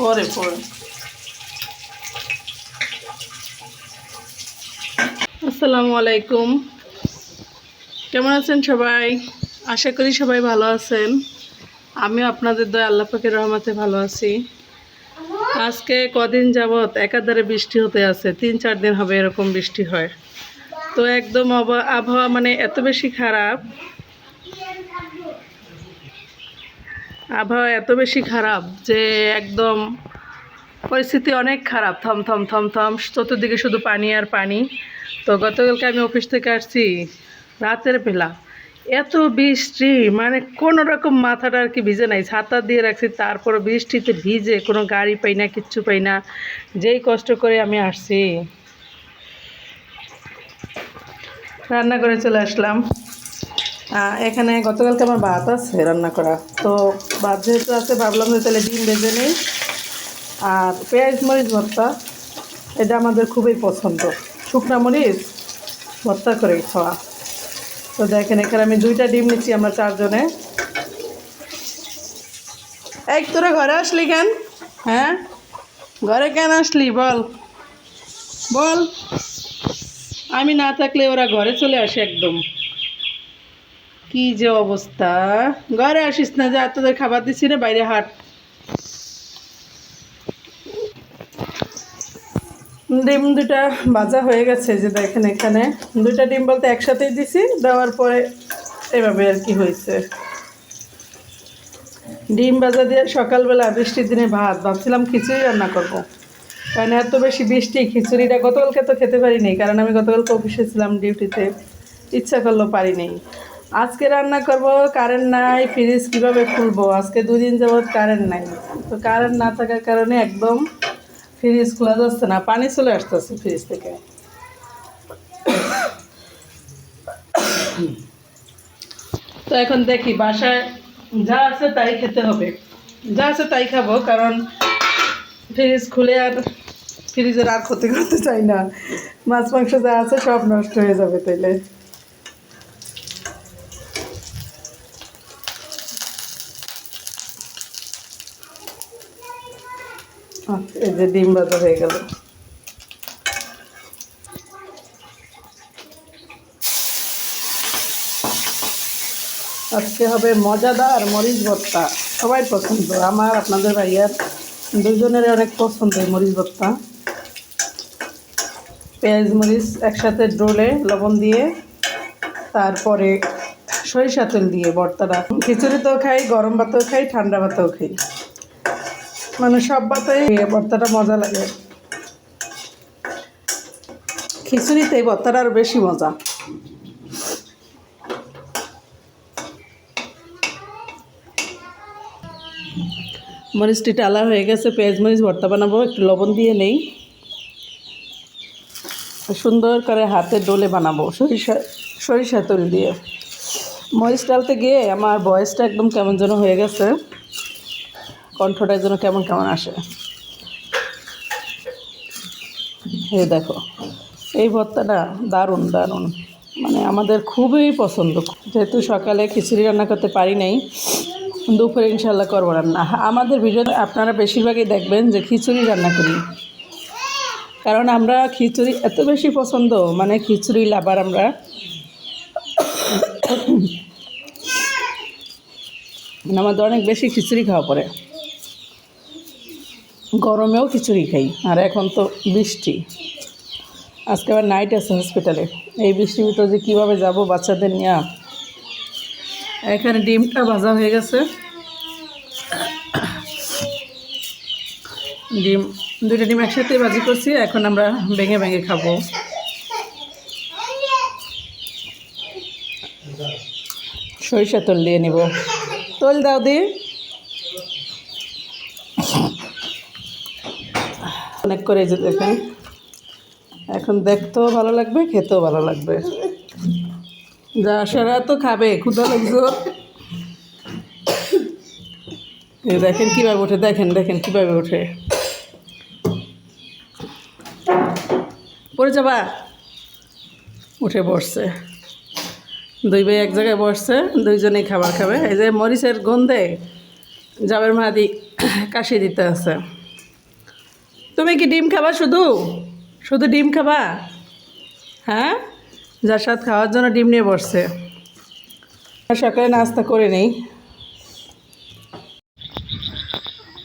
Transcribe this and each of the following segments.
পরে পরে। আসসালামু আলাইকুম। কেমন আছেন সবাই? আশা করি সবাই ভালো আছেন। আমিও আপনাদের দয়া, আল্লাহ পাকের রহমতে ভালো আছি। আজকে কদিন যাবৎ একাধারে বৃষ্টি হতে আছে, তিন, চার দিন হবে এরকম বৃষ্টি হয়। তো একদম আবহাওয়া মানে এত বেশি খারাপ আবহাওয়া এত বেশি খারাপ যে একদম পরিস্থিতি অনেক খারাপ, থম থম থম থম, চতুর্দিকে শুধু পানি আর পানি। তো গতকালকে আমি অফিস থেকে আসছি, রাতের বেলা। এত বৃষ্টি মানে কোনো রকম মাথাটা আর কি ভিজে নাই। ছাতা দিয়ে রাখছি তারপর বৃষ্টিতে ভিজে, কোনো গাড়ি পাই না, কিচ্ছু পাই না। যেই কষ্ট করে আমি আসছি। রান্না করে চলে আসলাম। এখানে গতকালকে আমার ভাত আছে রান্না করা। তো ভাত যেহেতু আছে, ভাবলাম যে তাহলে ডিম ভেজে নেই। আর পেঁয়াজ মরিচ ভর্তা, এটা আমাদের খুবই পছন্দ। শুকনা মরিচ ভর্তা করে খাওয়া। তো দেখেন, এখানে আমি দুইটা ডিম নিচ্ছি আমরা চারজনে। এক তোরা ঘরে আসলি কেন? হ্যাঁ? ঘরে কেন আসলি? বল। বল। আমি না থাকলে ওরা ঘরে চলে আসে একদম। কি যে অবস্থা? ঘরে আসিস না, যা, তোদের খাবার দিচ্ছি না, বাইরে হাট। ডিম দুটা ভাজা হয়ে গেছে যে দেখেন এখানে। দুটা ডিম বলতে একসাথেই দিছি, দেওয়ার পরে এভাবে আর কি হয়েছে। ডিম ভাজা দিয়ে সকালবেলা বৃষ্টির দিনে ভাত, ভাবছিলাম খিচুড়ি রান্না করব। কারণ এত বেশি বৃষ্টি, খিচুড়িটা গতকালকে তো খেতে পারিনি, কারণ আমি গতকালকে অফিসে ছিলাম ডিউটিতে, ইচ্ছা করল পারিনি। আজকে রান্না করব কারেন্ট নাই ফ্রিজ কীভাবে খুলবো? আজকে দুদিন যাবৎ কারেন্ট নাই। তো কারেন্ট না থাকার কারণে একদম ফ্রিজ খোলা যাচ্ছে না, পানি চলে আসতেছে ফ্রিজ থেকে। তো এখন দেখি, বাসায় যা আছে তাই খেতে হবে। যা আছে তাই খাব, কারণ ফ্রিজ খুলে আর ফ্রিজের আর ক্ষতি করতে চাই না। মাছ, মাংস যা আছে সব নষ্ট হয়ে যাবে তাইলে। এই যে ডিম ভাজা হয়ে গেল। আজকে হবে মজাদার মরিচ ভর্তা। সবাই পছন্দ, আমার, আপনাদের ভাইয়ার। দুজনের অনেক পছন্দ মরিচ ভর্তা। পেঁয়াজ মরিচ একসাথে ডোলে, লবণ দিয়ে, তারপরে সরিষা তেল দিয়ে ভর্তাটা। খিচুড়িতেও খাই, গরম ভাতেও খাই, ঠান্ডা ভাতেও খাই। মানে সব এই ভর্তাটা মজা লাগে। খিচুড়িতে এই ভর্তাটা আরও বেশি মজা। মরিচটি টালা হয়ে গেছে, পেঁয়াজ মরিচ ভর্তা বানাবো, একটু লবণ দিয়ে নেই। সুন্দর করে হাতে ডোলে বানাবো, সরিষা সরিষা তেল দিয়ে। মরিচ ডালতে গিয়ে আমার বয়সটা একদম কেমন যেন হয়ে গেছে। কণ্ঠটা যেন কেমন কেমন আসে। এই দেখো, এই ভর্তাটা দারুণ দারুণ। মানে আমাদের খুবই পছন্দ। যেহেতু সকালে খিচুড়ি রান্না করতে পারি নাই, দুপুরে ইনশাল্লাহ করব রান্না। আমাদের ভিডিওতে আপনারা বেশিরভাগই দেখবেন যে খিচুড়ি রান্না করি। কারণ আমরা খিচুড়ি এত বেশি পছন্দ মানে খিচুড়ি লাবার আমরা। মানে আমাদের অনেক বেশি খিচুড়ি খাওয়া পড়ে। গরমেও খিচুড়ি খাই, আর এখন তো বৃষ্টি। আজকে আবার নাইট আছে হসপিটালে এই বৃষ্টির ভিতরে যে কীভাবে যাব বাচ্চাদের নিয়ে? এখানে ডিমটা ভাজা হয়ে গেছে। ডিম, দুইটা ডিম একসাথে ভাজি করছি, এখন আমরা ভেঙে ভেঙে খাব। সরিষা তল দিয়ে নিব। তল দাও দি। অনেক করে যে দেখেন। এখন দেখতেও ভালো লাগবে, খেতেও ভালো লাগবে। যা সারা তো খাবে, ক্ষুধা লাগছো। দেখেন কীভাবে ওঠে, দেখেন দেখেন কীভাবে ওঠে। পড়ে যাবা? উঠে বসছে। দুই ভাই এক জায়গায় বসছে, দুইজনেই খাবার খাবে। এই যে মরিচের গন্ধে জাবের মাদি কাশি দিতে আছে। তুমি কি ডিম খাবা শুধু? শুধু ডিম খাবা? হ্যাঁ? যার সাথে খাওয়ার জন্য ডিম নিয়ে বসছে। সকালে নাস্তা করে নেই।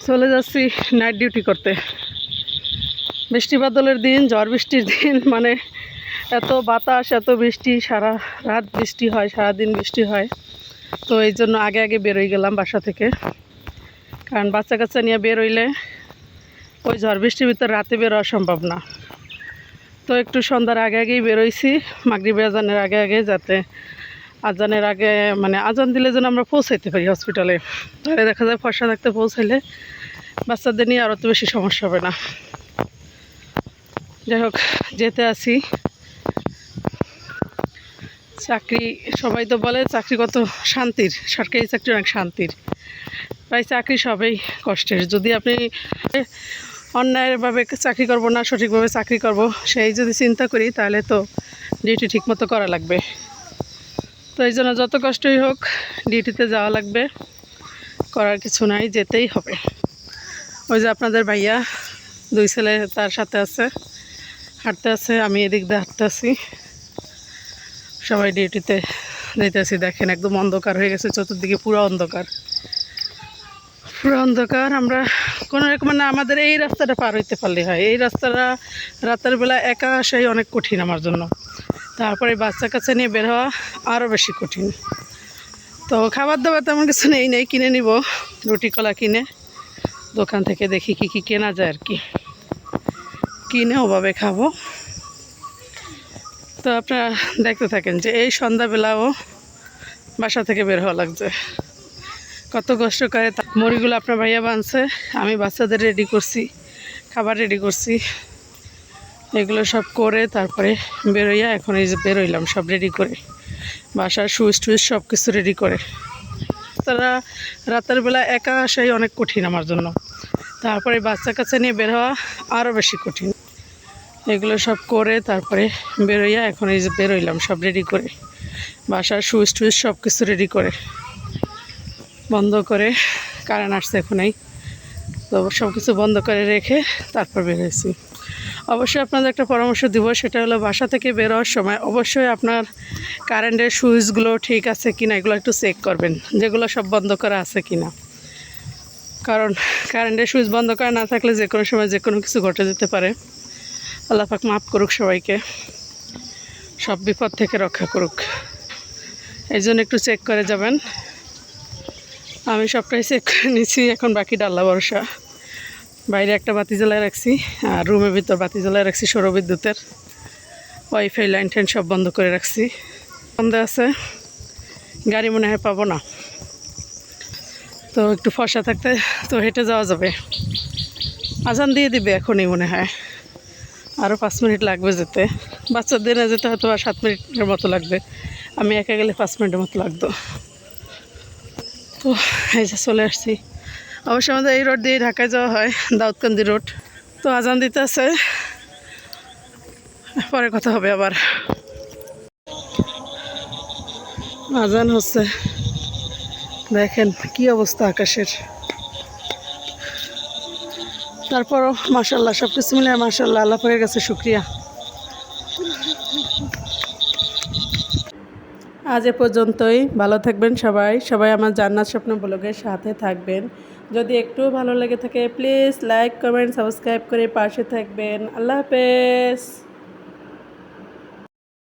চলে যাচ্ছি নাইট ডিউটি করতে। বৃষ্টি বাদলের দিন, ঝড় বৃষ্টির দিন মানে এত বাতাস, এত বৃষ্টি, সারা রাত বৃষ্টি হয় সারা দিন বৃষ্টি হয়। তো এই জন্য আগে আগে বেরোই গেলাম বাসা থেকে। কারণ বাচ্চা কাচ্চা নিয়ে বেরোইলে ওই ঝড় বৃষ্টির ভিতর রাতে বেরোয়া সম্ভব না। তো একটু সন্ধ্যার আগে আগেই বেরোইছি মাগরিব আজানের আগে আগে যাতে আজানের আগে মানে আজান দিলে যেন আমরা পৌঁছাইতে পারি হসপিটালে তাহলে দেখা যায় ফর্সা থাকতে পৌঁছাইলে বাচ্চাদের নিয়ে আরও তো বেশি সমস্যা হবে না। যাই হোক, যেতে আসি চাকরি, সবাই তো বলে চাকরি কত শান্তির, সরকারি চাকরি অনেক শান্তির। প্রায় চাকরি সবই কষ্টের। যদি আপনি অন্যায়ভাবে চাকরি করব না, সঠিকভাবে চাকরি করব, সেই যদি চিন্তা করি তাহলে তো ডিউটি ঠিকমতো করা লাগবে। তো এই জন্য যত কষ্টই হোক ডিউটিতে যাওয়া লাগবে, করার কিছু নাই, যেতেই হবে। ওই যে আপনাদের ভাইয়া, দুই ছেলে তার সাথে আছে, হাঁটতে আছে, আমি এদিক দিয়ে হাঁটতে আছি। সবাই ডিউটিতে যেতেছি দেখেন একদম অন্ধকার হয়ে গেছে, চতুর্দিকে পুরো অন্ধকার। পুরো অন্ধকার, আমরা কোনো রকম মানে আমাদের এই রাস্তাটা পার হইতে পারলে হয়। এই রাস্তাটা রাতের বেলা একা আসাই অনেক কঠিন আমার জন্য। তারপরে বাচ্চা কাচ্চা নিয়ে বের হওয়া আরও বেশি কঠিন। তো খাবার দাবার তেমন কিছু নেই নেই, কিনে নিব। রুটি, কলা কিনে দোকান থেকে দেখি কি কি কেনা যায় আর কি। কিনে ওভাবে খাব। তো আপনারা দেখতে থাকেন যে এই সন্ধ্যাবেলাও বাসা থেকে বের হওয়া লাগছে। কত কষ্ট করে মুড়িগুলো আপনার ভাইয়া বানছে। আমি বাচ্চাদের রেডি করছি, খাবার রেডি করছি। এগুলো সব করে তারপরে বেরোইয়া এখন এই যে বেরোইলাম, সব রেডি করে। বাসার সুইচ টুইচ সব কিছু রেডি করে। তারা রাতের বেলা একা আসাই অনেক কঠিন আমার জন্য। তারপরে বাচ্চা কাচ্চা নিয়ে বের হওয়া আরও বেশি কঠিন। এগুলো সব করে তারপরে বেরোইয়া এখন এই যে বেরোইলাম, সব রেডি করে। বাসার সুইচ টুইচ সব কিছু রেডি করে। বন্ধ করে, কারেন্ট আসছে এখনই। তো সব কিছু বন্ধ করে রেখে তারপর বেরোয়েছি অবশ্যই আপনাদের একটা পরামর্শ দিব, সেটা হলো বাসা থেকে বেরোয়ার সময় অবশ্যই আপনার কারেন্টের সুইচগুলো ঠিক আছে কি না এগুলো একটু চেক করবেন, যেগুলো সব বন্ধ করা আছে কি না কারণ কারেন্টের সুইচ বন্ধ করা না থাকলে যে কোনো সময় যে কোনো কিছু ঘটে যেতে পারে। আল্লাহ পাক মাফ করুক সবাইকে, সব বিপদ থেকে রক্ষা করুক। এই জন্য একটু চেক করে যাবেন। আমি সবটাই চেক করে নিচ্ছি এখন বাকি ডাল্লা ভরসা বাইরে একটা বাতি জ্বালায় রাখছি, আর রুমের ভিতর বাতি জ্বালায় রাখছি সৌরবিদ্যুতের ওয়াইফাই লাইন টাইন সব বন্ধ করে রাখছি। বন্ধ আছে, গাড়ি মনে হয় পাবো না। তো একটু ফসা থাকতে, তো হেঁটে যাওয়া যাবে। আজান দিয়ে দিবে এখনই মনে হয়। আরও পাঁচ মিনিট লাগবে যেতে। বাচ্চাদের নিয়ে যেতে হয়তো আর সাত মিনিটের মতো লাগবে। আমি একা গেলে পাঁচ মিনিটের মতো লাগতো। তো এই যে চলে আসছি। অবশ্য আমাদের এই রোড দিয়ে ঢাকায় যাওয়া হয়, দাউদকান্দি রোড। তো আজান দিতে আছে। পরে কথা হবে আবার। আজান হচ্ছে। দেখেন কি অবস্থা আকাশের। তারপরও মাসাল্লাহ সব কিছু মিলে মাসাল্লাহ আল্লাহ পাকের কাছে শুক্রিয়া। আজ এ পর্যন্তই। ভালো থাকবেন সবাই। সবাই আমার জান্নাত স্বপ্ন ব্লগের সাথে থাকবেন। যদি একটু ভালো লেগে থাকে প্লিজ লাইক কমেন্ট সাবস্ক্রাইব করে পাশে থাকবেন। আল্লাহ হাফেজ।